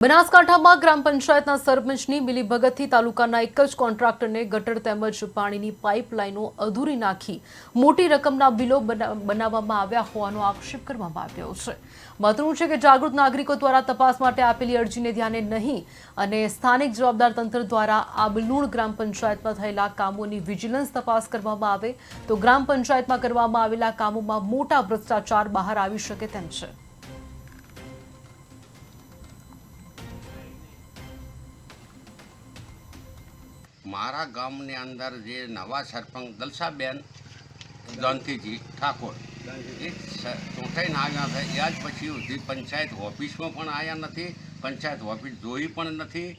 બનાસકાંઠામાં ગ્રામ પંચાયતના સરપંચની મિલીભગતથી તાલુકાના એક જ કોન્ટ્રાક્ટરને ગટર તેમજ પાણીની પાઇપલાઇનો અધૂરી નાખી મોટી રકમના બિલો બના- બનાવવામાં આવ્યા હોવાનો આક્ષેપ કરવામાં આવ્યો છે. મહત્વનું છે કે જાગૃત નાગરિકો દ્વારા તપાસ માટે આપેલી અરજીને ધ્યાને નહીં અને સ્થાનિક જવાબદાર તંત્ર દ્વારા આબલુણ ગ્રામ પંચાયતમાં થયેલા કામોની વિજિલન્સ તપાસ કરવામાં આવે તો ગ્રામ પંચાયતમાં કરવામાં આવેલા કામોમાં મોટા ભ્રષ્ટાચાર બહાર આવી શકે તેમ છે. મારા ગામની અંદર જે નવા સરપંચ દલસાબેન ગાંધીજી ઠાકોર, એ ચૂંટાઈને આવ્યા છે. એ જ પછી સુધી પંચાયત ઓફિસમાં પણ આવ્યા નથી, પંચાયત ઓફિસ જોઈ પણ નથી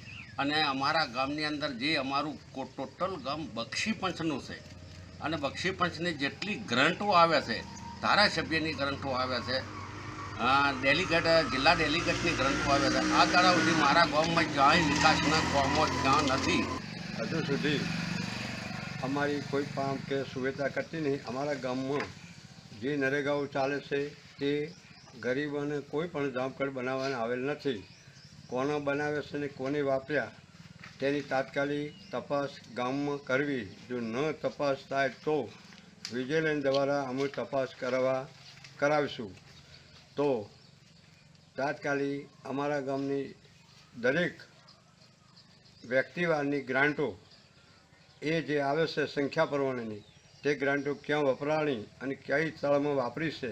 અને અમારા ગામની અંદર જે અમારું ટોટલ ગામ બક્ષી પંચનું છે. અને બક્ષી પંચની જેટલી ગ્રંટો આવે છે, ધારાસભ્યની ગ્રંટો આવે છે ડેલિગેટ, જિલ્લા ડેલિગેટની ગ્રંથો આવે છે. આ ગાળા સુધી મારા ગામમાં ક્યાંય વિકાસના કામો ક્યાં નથી. હજુ સુધી અમારી કોઈ પણ કે સુવિધા કરતી નહીં. અમારા ગામમાં જે નરેગાઓ ચાલે છે તે ગરીબોને કોઈ પણ જામકડ બનાવવાના આવેલ નથી. કોનો બનાવે છે ને કોને વાપર્યા તેની તાત્કાલિક તપાસ ગામમાં કરવી. જો ન તપાસ થાય તો વિજિલન્સ દ્વારા અમે તપાસ કરવા કરાવીશું. તો તાત્કાલિક અમારા ગામની દરેક વ્યક્તિવારની ગ્રાન્ટો એ જે આવે છે સંખ્યા પ્રમાણેની, તે ગ્રાન્ટો ક્યાં વપરાણી અને કઈ સ્થળમાં વાપરી છે